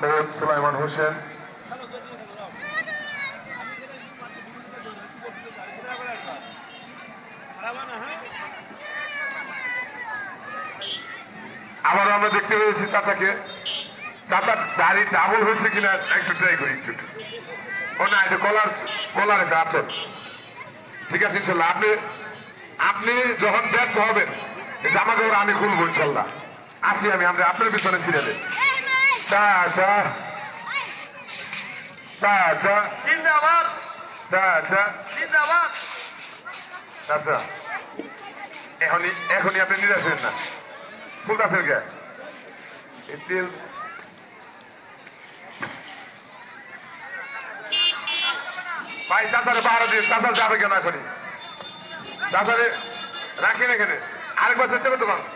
সৈয়দ সুলাইমান হোসেন। আবার আমরা দেখতে পেয়েছি চাচাকে। চাচার দাড়ি ডাবল হয়েছে কিনা একটু ট্রাই করি একটু। ও না এটা কলার কলার একটা আচল। ঠিক আছে, ইনশাল্লাহ। আপনি আপনি যখন ব্যর্থ হবেন জামা কাপড় আমি খুলবো, ইনশাল্লাহ। আসি আমি, আমরা আপনার পিছনে ছিঁড়ে দেয় চাচা চাচা জিন্দাবাদ চাচা জিন্দাবাদ চাচা এখনই এখনই আপনি নিরাশ হবেন না। ফুলতাছেন কে তেল ভাই চাচারে বাহারা দিন। চাচার যাবে কেন এখনই? চাচারে রাখেন এখানে। আরেকবার চেষ্টা করতে পারেন।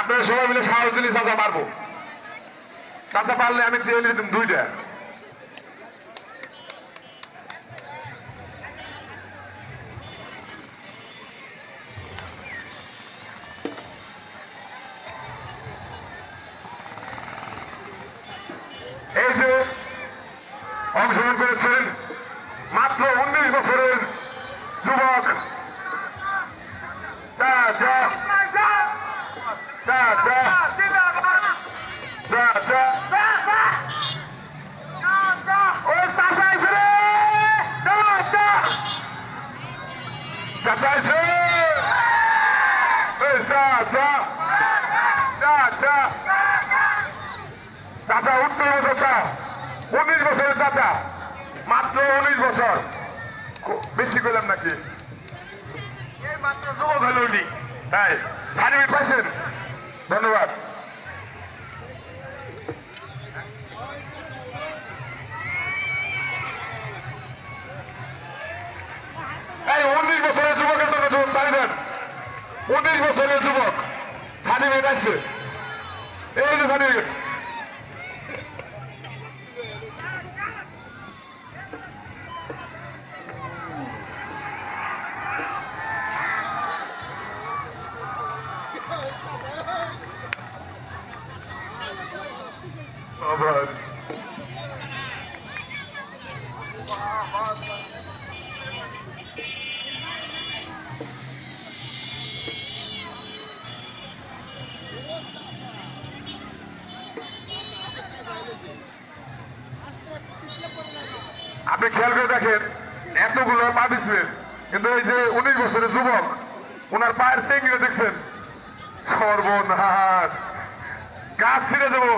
আপনারা সবাই মিলে সাহস দিলে চাচা মারবো। চাচা পারলে আমি দিয়ে দিতাম দুইটা। এই যে অংশগ্রহণ করেছেন মাত্র উনিশ বছরের যুবক। চা চা চা চা চা চা ওই চাচা আইছে রে চা চা চাচা আইছে ওই চা উনিশ বছরের চাচা। মাত্র উনিশ বছর। বেশি করলাম নাকি? মাত্র যুবক হলো তাই পাইছেন ধন্যবাদ এই উনিশ বছরের যুবকের জন্য যুবক তাই দেন উনিশ বছরের যুবক। সার্টিফিকেট আছে। এই যে সার্টিফিকেট আবার। আপনি খেয়াল করে দেখেন, এতগুলো পা দিচ্ছিলেন কিন্তু এই যে উনিশ বছরের যুবক, ওনার পায়ের চেঙ্গিরে দেখছেন। সর্বনাশ। গাছ ছিঁড়ে দেবো